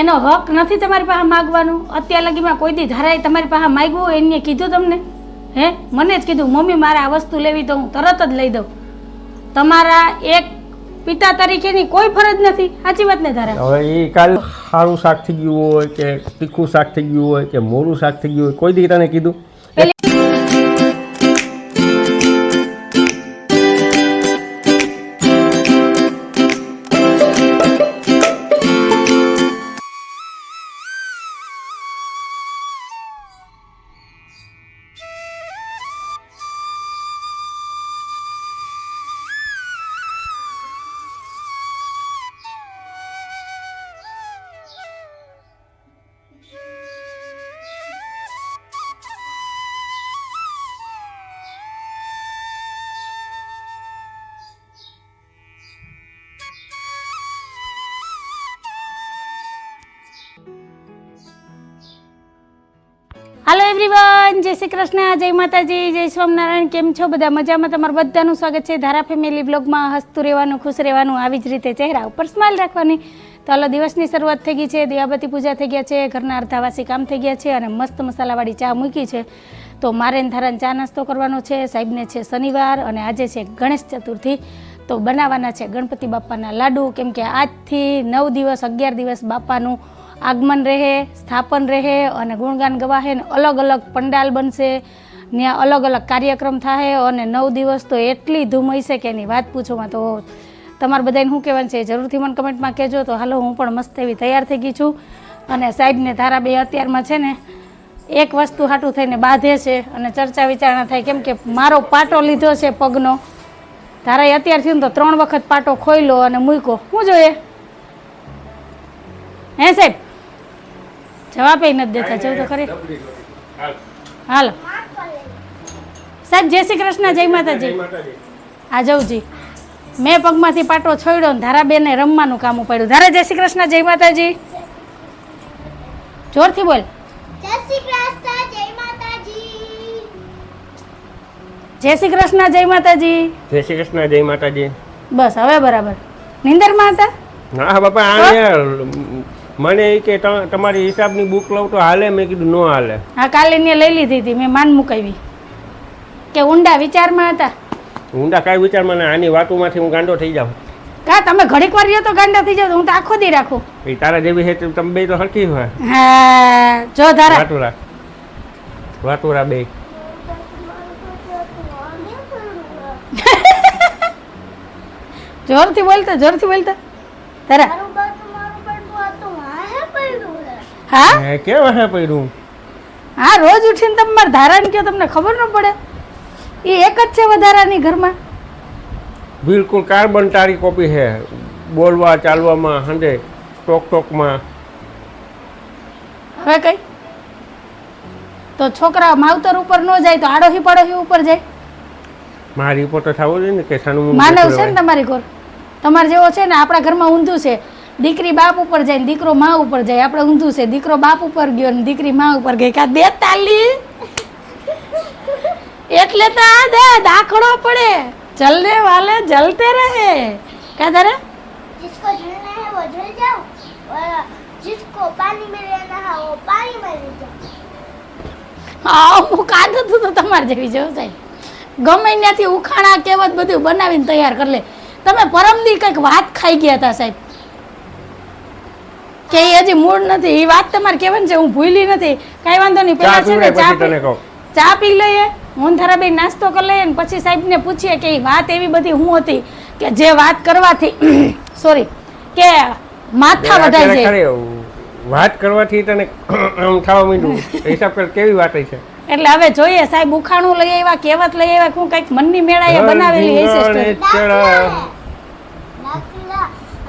એનો હક નથી તમારી પાસે માગવાનો. અત્યાર લગીમાં કોઈ દી ધારાએ તમારી પાસે માગ્યું એને કીધું તમને? હે? મને જ કીધું, મમ્મી, મારે આ વસ્તુ લેવી તો હું તરત જ લઈ દઉં. તમારા એક પિતા તરીકેની કોઈ ફરજ નથી. સાચી વાત ને ધારા હવે એ કાલ સારું શાક થઈ ગયું હોય કે તીખું શાક થઈ ગયું હોય કે મોરું શાક થઈ ગયું હોય, કોઈ દી તને કીધું? હાલો એવરીવન જય શ્રી કૃષ્ણ, જય માતાજી, જય સ્વામિનારાયણ, કેમ છો બધા? મજામાં તમારું બધાનું સ્વાગત છે ધારા ફેમિલી બ્લોગમાં હસતું રહેવાનું, ખુશ રહેવાનું, આવી જ રીતે ચહેરા ઉપર સ્માઇલ રાખવાની. તો હાલો દિવસની શરૂઆત થઈ ગઈ છે દિવાબતી પૂજા થઈ ગયા છે, ઘરના અર્ધાવાસી કામ થઈ ગયા છે અને મસ્ત મસાલાવાળી ચા મૂકી છે. તો મારે ધારાને ચા નાસ્તો કરવાનો છે, સાહેબને છે શનિવાર અને આજે છે ગણેશ ચતુર્થી. તો બનાવવાના છે ગણપતિ બાપાના લાડુ, કેમ કે આજથી નવ દિવસ, અગિયાર દિવસ બાપાનું આગમન રહે, સ્થાપન રહે અને ગુણગાન ગવાહે ને અલગ અલગ પંડાલ બનશે. ત્યાં અલગ અલગ કાર્યક્રમ થાય અને નવ દિવસ તો એટલી ધૂમ હશે કે એની વાત પૂછોમાં તો તમારે બધાને શું કહેવાનું છે જરૂરથી મને કમેન્ટમાં કહેજો. તો હાલો, હું પણ મસ્ત એવી તૈયાર થઈ ગઈ છું. અને સાહેબને ધારા બે અત્યારમાં છે ને, એક વસ્તુ હાટું થઈને બાંધે છે અને ચર્ચા વિચારણા થાય કેમ કે મારો પાટો લીધો છે પગનો. ધારાએ અત્યારથી તો ત્રણ વખત પાટો ખોઈ લો અને મૂક્યો. શું જોઈએ? હે સાહેબ? જવાબ નથી દેતા. જવું તો ખરી. હાલો. સાહેબ જય શ્રી કૃષ્ણ જય માતાજી. આ જવજી. મેં પગમાંથી પાટો છોડ્યો ને ધારાબેને રમવાનું કામ ઉપાડ્યું. ધારા જય શ્રી કૃષ્ણ જય માતાજી. જોરથી બોલ. જય શ્રી કૃષ્ણ જય માતાજી. જય શ્રી કૃષ્ણ જય માતાજી. જય શ્રી કૃષ્ણ જય માતાજી. બસ હવે બરાબર. નિંદરમાં હતા? ના બાપા આ મને એ કે તમારી હિસાબની બુક લઉં તો હાલે? મેં કીધું ન હાલે. હા કાલે ને લઈ લીધી હતી મેં માન મુકાવી. કે ઊંડા વિચારમાં હતા. ઊંડા કાંઈ વિચારમાં ના આની વાતોમાંથી હું ગાંડો થઈ જાઉં. કા તમે ઘડીક વાર રહ્યો તો ગાંડા થઈ જાવ હું તો આખો દી રાખું. એ તારા જેવી છે તમે બે તો હરખી હોય. હા જો ધારા. વાતુરા વાતુરા બે. જોરથી બોલતા જોરથી બોલતા. ધારા. હા? હે કેવા હે પડ્યું હા રોજ ઉઠીને તમે મારા ધારાને કહો તમને ખબર ન પડે. એ એક જ છે વધારાની ઘરમાં. બિલકુલ કાર્બન તારી કોપી છે બોલવા ચાલવામાં હંડે ટોક ટોકમાં. હવે કઈ? તો છોકરા માવતર ઉપર ન જાય તો આડોહી પડોહી ઉપર જાય. મારી ઉપર તો થવું જોઈએ ને કે સાનું મુનું માનવ છે ને તમારી ઘર? તમારે જેવો છે ને આપણા ઘરમાં ઊંધું છે. દીકરી બાપ ઉપર જાય ને દીકરો મા ઉપર જાય આપણે ઊંધું છે દીકરો બાપ ઉપર ગયો ને દીકરી મા ઉપર ગઈ કા દે તાલી એટલે તો આ દે દાખલો પડે જલને વાલે જલતે રહે કા તારે जिसको जलना है वो जल जाओ और जिसको पानी में रहना है वो पानी में रह जाओ હા હું કાદ હતું તો તમારે જેવી જેવું સાહેબ ગમે ત્યાંથી ઉખાણા કેવત બધું બનાવીને તૈયાર કરી લે તમે પરમદી કંઈક વાત ખાઈ ગયા હતા સાહેબ કે એ હજી મૂળ નથી. એ વાત તમારે કહેવાની છે હું ભૂલી નથી. કાંઈ વાંધો નહીં. પેલા છે ને ચા પી- ચા પી લઈએ. હું થારા નાસ્તો કરી લઈએ ને પછી સાહેબને પૂછીએ કે એ વાત એવી બધી હું હતી કે જે વાત કરવાથી સોરી કે માથા વધારે જાય ખરે વાત કરવાથી તને આમ થવા માંડ્યું. હિસાબ કર કેવી વાત છે? એટલે હવે જોઈએ સાહેબ ઉખાણું લઈ આવ્યા કહેવત લઈ આવ્યા હું કંઈક મનની મેળાએ બનાવેલી હશે story. દાખલા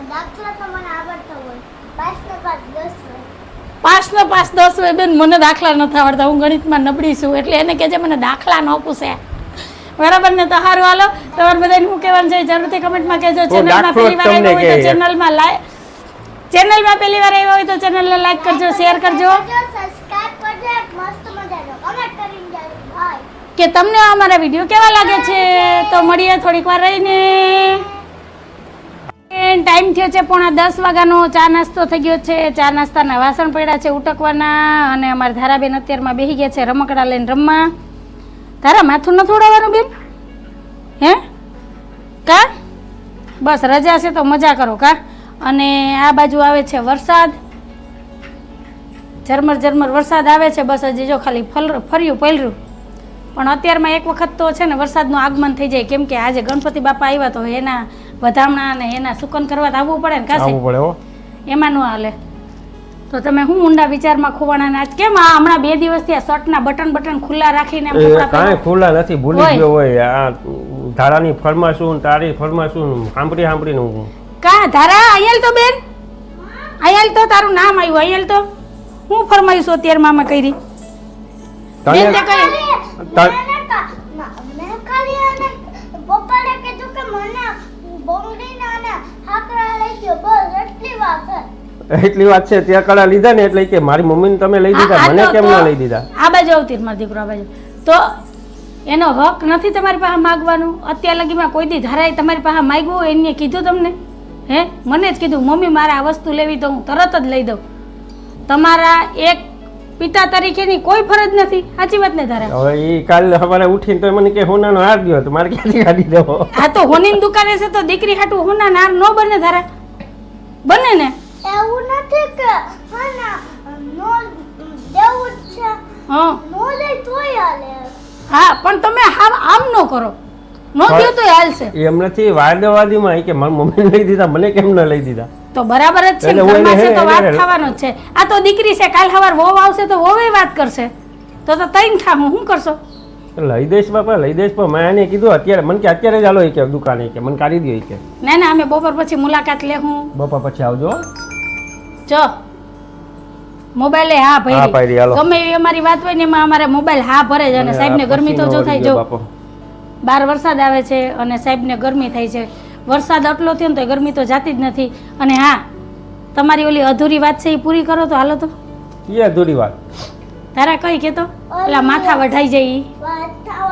દાખલા તો મને આવડતા હોય પાંચ ને પાંચ દસ હોય પાંચ ને પાસ દસ હોય બેન મને દાખલા નથી આવડતા. હું ગણિતમાં નબળી છું એટલે એને કહેજે મને દાખલા ન પૂછે. બરાબર ને? તો હારું હાલો. તમારે બધાને હું કહેવાનું છે? જરૂરથી કમેન્ટમાં કહેજો. ચેનલમાં પહેલી વાર આવ્યો હોય તો ચેનલમાં લાઈક ચેનલમાં પહેલી વાર આવ્યો હોય તો ચેનલને લાઈક કરજો શેર કરજો. સબસ્ક્રાઇબ કરજો એક મસ્ત મજાનો કમેન્ટ કરીને જાજો ભાઈ કે તમને અમારા વીડિયો કેવા લાગે છે? તો મળીએ થોડીક વાર રહીને. ટાઈમ થયો છે પોણા દસ વાગ્યાનો. ચા નાસ્તો થઈ ગયો છે. ચા નાસ્તાના વાસણ પડ્યા છે ઉટકવાના અને અમારા ધારાબેન અત્યારમાં બેસી ગયા છે રમકડા લઈને રમવા. તારા માથું નથી ઉડાવવાનું બેન? હે? કા? બસ રજા છે તો મજા કરો કા? અને આ બાજુ આવે છે વરસાદ. ઝરમર ઝરમર વરસાદ આવે છે. બસ હજી જો ખાલી ફલ ફર્યું પલર્યું પણ અત્યારમાં એક વખત તો છે ને વરસાદનું આગમન થઈ જાય. કેમ કે આજે ગણપતિ બાપા આવ્યા તો એના વધામણા અને એના સુકન કરવા તો આવવું પડે ને કાશે? આવવું પડે હો. એમાં ન હાલે. તો તમે હું ઊંડા વિચારમાં ખોવાણા નાચ કેમ આ હમણાં બે દિવસથી આ શર્ટના બટન બટન ખુલ્લા રાખીને એમ એ કપડાં કાંઈ પહેરો. ખુલ્લા નથી ભૂલી હોય. ગયો હોય. આ ધારાની ફરમાશું ને તારી ફરમાશું સાંભળી સાંભળીને હું. કા ધારા આયલ તો બેન? આયલ તો તારું નામ આવ્યું આયલ તો. હું ફરમાઈશ અત્યારે મામા કરી? બેન તે તને કઈ? તા- મેં કા- ના, મેં ખાલી આને પપ્પાને કીધું કે મને બોંગડીના અને હાકરા લઈ ગયો બસ એટલી વાત છે. એટલી વાત છે ત્યાં કડા લીધા ને એટલે કે મારી મમ્મીને તમે લઈ આ- દીધા મને કેમ ન લઈ દીધા? આ બાજુ આવતી મારો દીકરો આ બાજુ. તો એનો હક નથી તમારી પાસે માગવાનું. અત્યાર લગીમાં કોઈ દી ધારાએ તમારી પાસે માગ્યું એને કીધું તમને? હે? મને જ કીધું મમ્મી મારે આ વસ્તુ લેવી તો હું તરત જ લઈ દઉં. તમારા એક પિતા તરીકેની કોઈ ફરજ નથી. સાચી વાત ને તારે? હવે ઈ કાલ સવારે ઉઠીને તો મને કે હોનાનો હાર ગયો તો મારે ક્યાંથી કાઢી દેવો આ તો હોની દુકાને છે તો દીકરી હાટું હોના નાર નો બને તારે બને ને? એવું નથી કે હા નો દેવું છે. હા. નો દે તોય હાલે. હા પણ તમે આમ આમ નો કરો. ન દો તો હાલશે. એમ નથી વાદવાદીમાં કે મારી મમ્મીને લઈ દીધા મને કેમ ન લઈ દીધા? તો બરાબર જ છે ને, ઘરમાં છે તો વાત થવાનો જ છે. આ તો દીકરી છે કાલ સવાર વહુ આવશે તો વહુએ વાત કરશે. તો તો તઈ થા હું શું કરશો? લઈ દઈશ બાપા લઈ દઈશ પણ મેં એને કીધું અત્યારે મને કે અત્યારે જ હાલો એ કે દુકાને કે મને કાઢી દો કે. ના ના અમે બપોર પછી મુલાકાત લે હું બપોર પછી આવજો. જો. મોબાઈલે હા હા, હાલો. ગમે એવી અમારી વાત હોય ને એમાં અમારે મોબાઈલ હા ભરે છે અને સાહેબ સાહેબને ગરમી તો જો થાય જો. બાર વરસાદ આવે છે અને સાહેબને ગરમી થાય છે. વરસાદ આટલો થયો ને તો ગરમી તો જાતી જ નથી. અને હા તમારી ઓલી અધૂરી વાત છે એ પૂરી કરો તો હાલો તો. એ અધૂરી વાત. તારા કઈ કેતો? પેલા માથા વઢાઈ જાય ઈ. વાત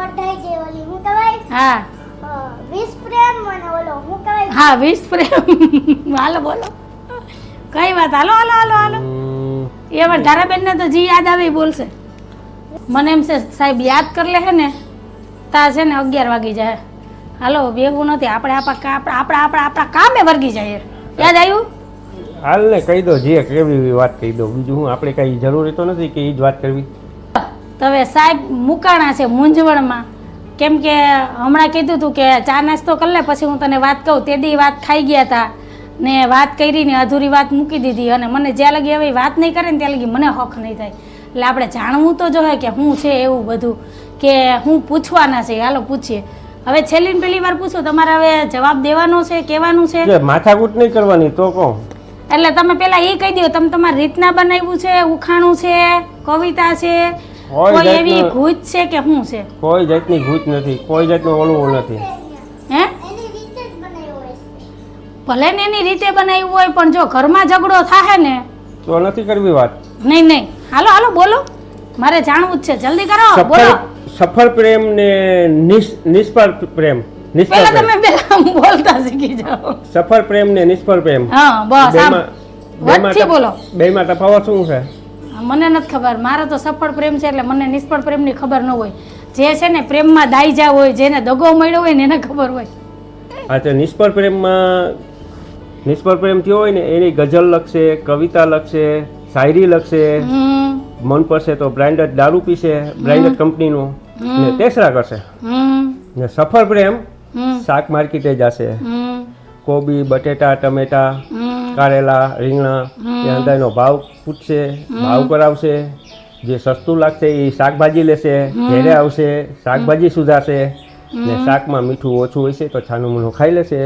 વટાઈ ઓલી હું કહેવાય? હા. અ, વિષ પ્રેમ મને ઓલો હું કહેવાય? હા વિશ પ્રેમ. હાલો બોલો. કઈ વાત? હાલો હાલો હાલો હાલો. એ હવે ધારાબેનને તો જી યાદ આવે એ બોલશે. મને એમ છે સાહેબ યાદ કરી લે છે ને તા છે ને અગિયાર વાગી જાય. હાલો બેવું નથી. આપણે આપણા આપણા આપણા આપણા કામે વર્ગી જાય યાદ આવ્યું? હાલ ને કહી દો જે કેવી વાત કહી દો. બીજું હું આપણે કઈ જરૂરી તો નથી કે એ જ વાત કરવી? હવે સાહેબ મુકાણા છે મૂંઝવણમાં. કેમ કે હમણાં કીધું હતું કે ચા નાસ્તો કરી લે પછી હું તને વાત કહું. તે દી વાત ખાઈ ગયા હતા ને વાત કરી ને અધૂરી વાત મૂકી દીધી. અને મને જ્યાં લગી હવે વાત નહીં કરે ને ત્યાં લગી મને હક નહીં થાય. એટલે આપણે જાણવું તો જોઈએ કે હું છે એવું બધું. કે હું પૂછવાના છે. હાલો પૂછીએ. હવે છેલ્લી પેલી વાર પૂછું તમારે હવે જવાબ દેવાનો છે કહેવાનું છે? માથાકૂટ નહીં કરવાની તો કહો. એટલે તમે પેલા એ કહી દો તમે તમારી રીતના બનાવ્યું છે ઉખાણું છે કવિતા છે કોઈ એવી ભૂત છે કે શું છે? કોઈ જાતની ભૂત નથી કોઈ જાતનું ઓળવું નથી. હે? ભલે ને એની રીતે બનાવ્યું હોય પણ જો ઘરમાં ઝઘડો થાય ને તો નથી કરવી વાત. નહીં નહીં. હાલો હાલો બોલો. મારે જાણવું જ છે. જલ્દી કરો બોલો. સફળ પ્રેમ ને નિષ્ફળ પ્રેમ નિષ્ફળ પ્રેમ. તમે પેલા બોલતા શીખી જાઓ. સફળ પ્રેમ ને નિષ્ફળ પ્રેમ. હા બસ બોલો તફ- બેમાં તફાવત શું છે? મને નથી ખબર. મારો તો સફળ પ્રેમ છે એટલે મને નિષ્ફળ પ્રેમની ખબર ન હોય. જે છે ને પ્રેમમાં દાઈજા હોય જેને દગો મળ્યો હોય ને એને ખબર હોય. તો નિષ્ફળ પ્રેમમાં નિષ્ફળ પ્રેમ થયો હોય ને એની ગઝલ લખશે કવિતા લખશે શાયરી લખશે. મન પડશે તો બ્રાન્ડેડ દારૂ પીશે બ્રાન્ડેડ કંપનીનું ને તેસરા કરશે. ને સફળ પ્રેમ શાક માર્કેટે જશે. કોબી બટેટા ટમેટા કારેલા રીંગણા એ અંદરનો ભાવ પૂછશે ભાવ કરાવશે જે સસ્તું લાગશે એ શાકભાજી લેશે ઘેરે આવશે શાકભાજી સુધારશે ને શાકમાં મીઠું ઓછું હોય છે તો છાનું મૂનું ખાઈ લેશે.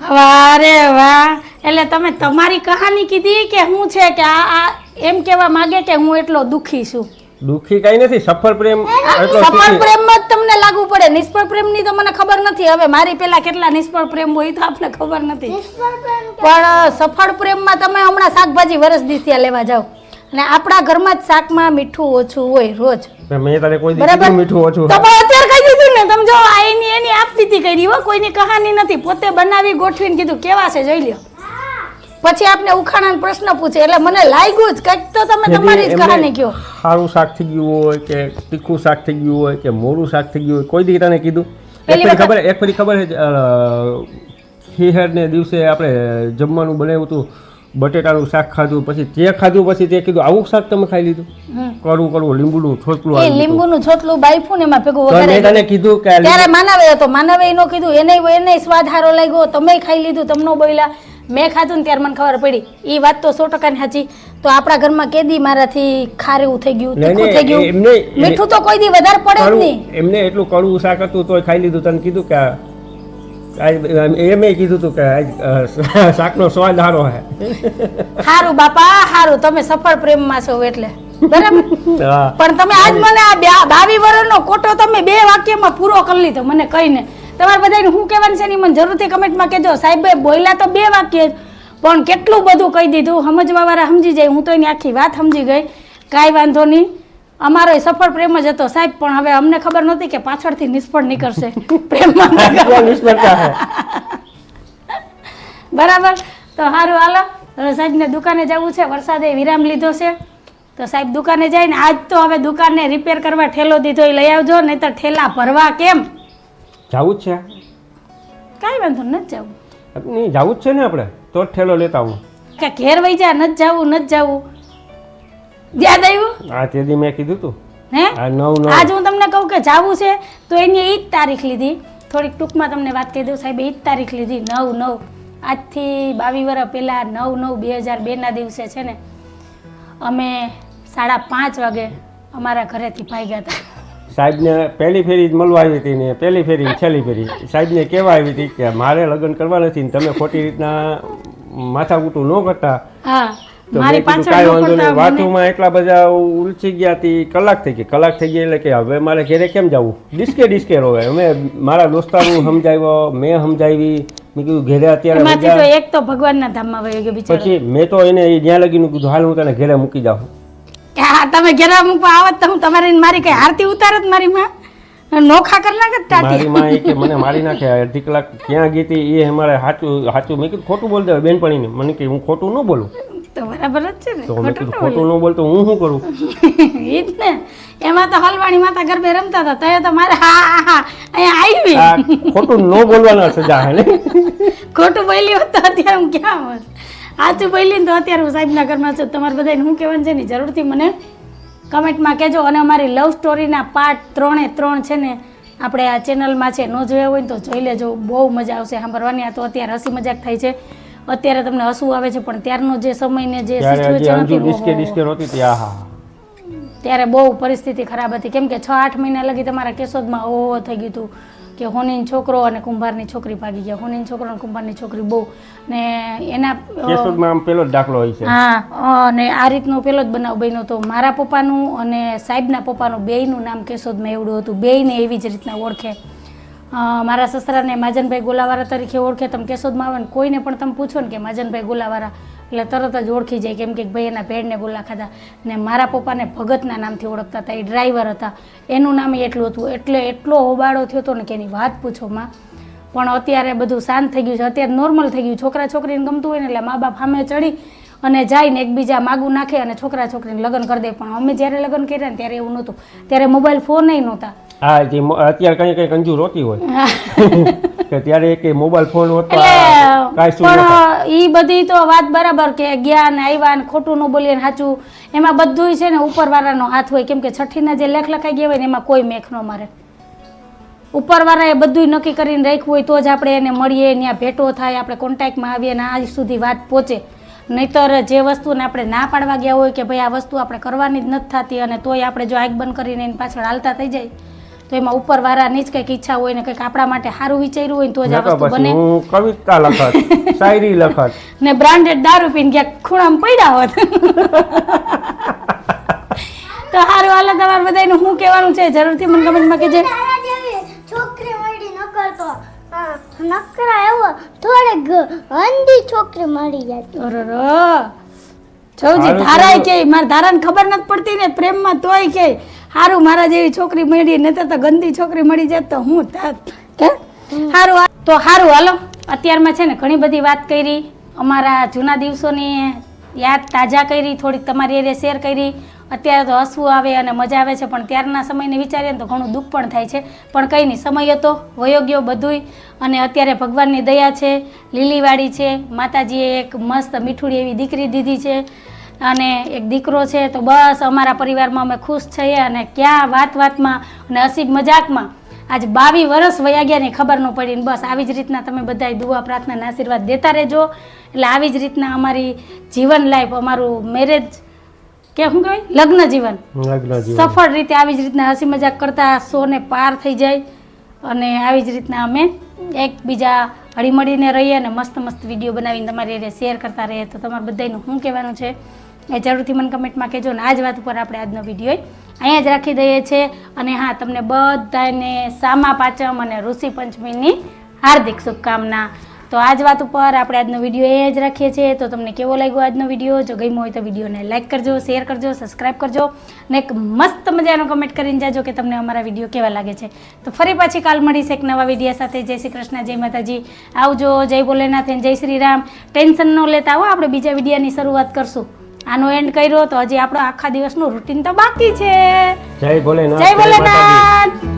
અરે વાહ. એટલે તમે તમારી કહાની કીધી કે હું છે કે આ આ એમ કહેવા માંગે કે હું એટલો દુઃખી છું? દુઃખી કઈ નથી સફળ પ્રેમ સફળ પ્રેમ જ તમને લાગુ પડે. નિષ્ફળ પ્રેમની તો મને ખબર નથી. હવે મારી પેલા કેટલા નિષ્ફળ પ્રેમ હોય તો આપને ખબર નથી. પ્રેમ પણ સફળ પ્રેમમાં તમે હમણાં શાકભાજી વરસ દીસિયા લેવા જાઓ. અને આપણા ઘરમાં જ શાકમાં મીઠું ઓછું હોય રોજ. મેં તને કોઈ દી બરાબર? મીઠું ઓછું? તો અત્યારે કહી દીધું ને તમે જો આ એની એની આપવીતી કરી હો કોઈની કહાની નથી. પોતે બનાવી ગોઠવીને કીધું કેવા છે જોઈ લ્યો. પછી આપને ઉખાણાનો પ્રશ્ન પૂછે. એટલે મને લાગ્યું જ કંઈક તો તમે તમારી જ કહાની કયો સારું શાક થઈ ગયું હોય કે તીખું શાક થઈ ગયું હોય કે મોરું શાક થઈ ગયું હોય કોઈ દી તને કીધું? એક ફરી ખબર એક ફરી ખબર છે ખીહરને દિવસે આપણે જમવાનું બનાવ્યું હતું બટેટાનું શાક ખાધું પછી તે ખાધું પછી તે કીધું આવું શાક તમે ખાઈ લીધું. કડવું કડવું લીંબુનું છોટલું એ. લીંબુનું છોટલું બાઈફું ને એમાં ભેગું વગાડે તને કીધું કે ત્યારે માનવે હતો માનવે એનો કીધું એને એને સ્વાદ હારો લાગ્યો તમે ખાઈ લીધું તમને બોલ્યા. મેં ખાધું ને ત્યારે મને ખબર પડી. એ વાત તો સો ટકાની સાચી. તો આપણા ઘરમાં કેદી મારાથી ખારેવું થઈ ગયું તીખું થઈ ગયું? એમને- મીઠું તો કોઈ દી વધારે પડે જ નહીં. એમને એટલું કડવું શાક હતું તોય ખાઈ લીધું તને કીધું કે આ- કીધું હતું કે શાકનો સ્વાદ સારો હે. સારું બાપા સારું તમે સફળ પ્રેમમાં છો એટલે. બરાબર? પણ તમે આજ મને આ બાવી વર્ષનો કોટો તમે બે વાક્યમાં પૂરો કરી લીધો મને કહીને. તમારે બધાને શું કહેવાનું છે એની મને જરૂરથી કમેન્ટમાં કહેજો. સાહેબે બોલ્યા તો બે વાક્ય પણ કેટલું બધું કહી દીધું. સમજવા વાળા સમજી જાય. હું તો એની આખી વાત સમજી ગઈ. કાંઈ વાંધો નહીં. અમારો સફળ પ્રેમ જ હતો સાહેબ પણ હવે અમને ખબર નહોતી કે પાછળથી નિષ્ફળ નીકળશે. પ્રેમમાં બરાબર. તો સારું હાલો. સાહેબને દુકાને જવું છે. વરસાદે વિરામ લીધો છે. તો સાહેબ દુકાને જાય ને આજ તો હવે દુકાનને રિપેર કરવા ઠેલો દીધો એ લઈ આવજો. નહીં તો ઠેલા ભરવા કેમ? જવું જ છે? કાંઈ વાંધો નથી જવું. નહીં જવું જ છે ને આપણે? તો ઠેલો લેતા આવું. કે ઘેર વહી જા નથી જવું નથી જવું. યાદ આવ્યું? આ તે દી મેં કીધું તું. હે? આ નવ નવ. આજ હું તમને કહું કે જાવું છે તો એની એ જ તારીખ લીધી. થોડીક ટૂંકમાં તમને વાત કહી દઉં સાહેબ એ જ તારીખ લીધી નવ નવ. આજથી બાવીસ વર્ષ પહેલાં નવ નવ બે હજાર બેના દિવસે છે ને અમે સાડા પાંચ વાગે અમારા ઘરેથી ભાગ્યા હતા. સાહેબને પહેલી ફેરી જ મળવા આવી હતી ને પહેલી ફેરી છેલ્લી ફેરી. સાહેબને કહેવા આવી હતી કે મારે લગ્ન કરવા નથી ને તમે ખોટી રીતના માથાકૂટું ન કરતા. તો મેં કીધું કાંઈ વાંધો નહીં. વાતોમાં એટલા બધા ઉલચી ગયા હતી કલાક થઈ ગઈ. કલાક થઈ ગઈ એટલે કે હવે મારે ઘેરે કેમ જવું? ડિસ્કે ડિસ્કે રોવે. અમે મારા દોસ્તારો સમજાવ્યો મેં સમજાવી. મેં કીધું ઘેરે અત્યારે એક તો ભગવાનના ધામમાં વયો ગયો પછી મેં તો એને જ્યાં લગીનું કીધું હાલ હું તને ઘેરે મૂકી જાઉં. હા તમે ઘેરા મૂકવા આવત તો હું તમારી મારી કઈ આરતી ઉતારત મારી માં? નોખા કરી નાખે ટાટી મારી કે મને મારી નાખે અડધી કલાક ક્યાં ગઈ હતી એ અમારે સાચું સાચું મેં કીધું ખોટું બોલ દે બેનપણીને. મને કે હું ખોટું ન બોલું. તો બરાબર જ છે ને. ખોટું ન બોલતો હું શું કરું? એ જ ને. એમાં તો હલવાણી માતા ગરબે રમતા હતા તય તો મારે હા હા હા અહીંયા આવી. ખોટું ન બોલવાના સજા હે ખોટું બોલ્યું તો અત્યારે હું ક્યાં હોત સાચું બોલી તો અત્યારે હું સાહેબના ઘરમાં છું. તમારે બધાને હું કહેવાનું છે ને જરૂરથી મને કમેન્ટમાં કહેજો. અને અમારી લવ સ્ટોરીના પાર્ટ ત્રણે ત્રણ છે ને આપણે આ ચેનલમાં છે ન જોયા હોય ને તો જોઈ લેજો. બહુ મજા આવશે સાંભળવાની. આ તો અત્યારે હસી મજાક થાય છે. અત્યારે તમને હસવું આવે છે પણ ત્યારનો જે સમય ને જે સિચ્યુએશન ત્યારે બહુ પરિસ્થિતિ ખરાબ હતી. કેમ કે છ આઠ મહિના લગી તમારા કેશોદમાં ઓહો થઈ ગયું હતું. કે હોનીન છોકરો અને કુંભારની છોકરી ભાગી ગયા. હોનીન છોકરો અને કુંભારની છોકરી બહુ. ને એના કેશોદમાં આમ પેલો જ દાખલો હોય છે. હા અને આ રીતનો પેલો જ બનાવ બન્યો તો મારા પપ્પાનું અને સાહેબના પપ્પાનું બેયનું નામ કેશોદમાં એવડું હતું. બેયને એવી જ રીતના ઓળખે. મારા સસરાને માજનભાઈ ગોલાવાળા તરીકે ઓળખે. તમે કેશોદમાં આવે ને કોઈને પણ તમે પૂછો ને કે માજનભાઈ ગોલાવાળા એટલે તરત જ ઓળખી જાય કેમ કે ભાઈ એના ભેડને ગોલા ખાધા. ને મારા પપ્પાને ભગતના નામથી ઓળખતા હતા, એ ડ્રાઈવર હતા. એનું નામ એટલું હતું. એટલે એટલો હોબાળો થયો હતો ને કે એની વાત પૂછોમાં પણ અત્યારે બધું શાંત થઈ ગયું છે. અત્યારે નોર્મલ થઈ ગયું. છોકરા છોકરીને ગમતું હોય ને એટલે મા બાપ સામે ચડી અને જાય ને એકબીજા માગું નાખે અને છોકરા છોકરીને લગ્ન કરી દે. પણ અમે જ્યારે લગ્ન કર્યા ને ત્યારે એવું નહોતું. ત્યારે મોબાઈલ ફોન નહોતા. હા જે અત્યારે કઈ કઈ અંજુ રોતી હોય. કે ત્યારે કે મોબાઈલ ફોન હોતો કાંઈ શું પણ ઈ બધી તો વાત બરાબર કે જ્ઞાન આવ્યા ને ખોટું ન બોલીએ ને સાચું. એમાં બધુંય છે ને ઉપરવાળાનો હાથ હોય કેમ કે છઠ્ઠીના જે લેખ લખાઈ ગયા હોય ને એમાં કોઈ મેખ ન મારે. ઉપરવાળાએ બધુંય નક્કી કરીને રાખ્યું હોય તો જ આપણે એને મળીએ ત્યાં ભેટો થાય આપણે કોન્ટેક્ટમાં આવીએ ને આજ સુધી વાત પહોંચે. નહીતર જે વસ્તુને આપણે ના પાડવા ગયા હોય કે ભાઈ આ વસ્તુ આપણે કરવાની જ નથી થતી અને તોય આપણે જો આગ બંધ કરીને એની પાછળ હાલતા થઈ જાય તો એમાં ઉપરવાળાની જ કંઈક ઈચ્છા હોય ને કંઈક આપણા માટે સારું વિચાર્યું હોય ને તો જ આ વસ્તુ બને. હું કવિતા લખત શાયરી લખત. ને બ્રાન્ડેડ દારૂ પીને ક્યાંક ખૂણામાં પડ્યા હોત. તો સારું હાલો તમારે બધાને હું કહેવાનું છે? જરૂરથી મને કમેન્ટમાં કહેજે. છોકરી મળી ન કરતો નકરા એવો થોડેક અંધી છોકરી મળી જાય અરર. હારું ધારાય કે મારે ધારાને ખબર નથી પડતી ને પ્રેમમાં તોય કે. સારું મારા જેવી છોકરી મળી, નહીતર તો ગંદી છોકરી મળી જાય તો હું કે? સારું તો સારું હાલો. અત્યારમાં છે ને ઘણી બધી વાત કરી. અમારા જૂના દિવસોની યાદ તાજા કરી, થોડીક તમારી એરે શેર કરી. અત્યારે તો હસવું આવે અને મજા આવે છે, પણ ત્યારના સમયને વિચારીએ તો ઘણું દુઃખ પણ થાય છે. પણ કંઈ નહીં, સમય હતો, વયો બધુંય. અને અત્યારે ભગવાનની દયા છે લીલીવાડી છે, માતાજીએ એક મસ્ત મીઠુડી એવી દીકરી દીધી છે. અને એક દીકરો છે તો બસ અમારા પરિવારમાં અમે ખુશ છીએ અને ક્યાં વાત વાતમાં અને હસી મજાકમાં. આજ બાવીસ વર્ષ વયા ગયા ને ખબર ન પડી ને બસ આવી જ રીતના તમે બધા દુઆ પ્રાર્થના આશીર્વાદ દેતા રહેજો. એટલે આવી જ રીતના અમારી જીવન લાઈફ અમારું મેરેજ કે શું કહેવાય? લગ્ન જીવન. સફળ રીતે આવી જ રીતના હસી મજાક કરતા સોને પાર થઈ જાય અને આવી જ રીતના અમે એકબીજા હળીમળીને રહીએ અને મસ્ત મસ્ત વીડિયો બનાવીને તમારી શેર કરતા રહીએ. તો તમારે બધાનું શું કહેવાનું છે? એ જરૂરથી મને કમેન્ટમાં કહેજો ને આ જ વાત ઉપર આપણે આજનો વીડિયો અહીંયા જ રાખી દઈએ છીએ. અને હા, તમને બધાને સામા પાંચમ અને ઋષિ પંચમીની હાર્દિક શુભકામના. તો આ જ વાત ઉપર આપણે આજનો વીડિયો એ જ રાખીએ છીએ. તો તમને કેવો લાગ્યો આજનો વીડિયો? જો ગમ્યો હોય તો વિડીયોને લાઇક કરજો, શેર કરજો, સબસ્ક્રાઇબ કરજો ને એક મસ્ત મજાનો કમેન્ટ કરીને જાજો કે તમને અમારા વીડિયો કેવા લાગે છે. તો ફરી પાછી કાલ મળીશ એક નવા વીડિયો સાથે. જય શ્રી કૃષ્ણ, જય માતાજી. આવજો, જય ભોલેનાથ જય શ્રી રામ. ટેન્શન ન લેતા આવો આપણે બીજા વિડીયાની શરૂઆત કરશું. આનો એન્ડ કર્યો તો હજી આપણો આખા દિવસનું રૂટીન તો બાકી છે. જય ભોલેનાથ જય ભોલેનાથ.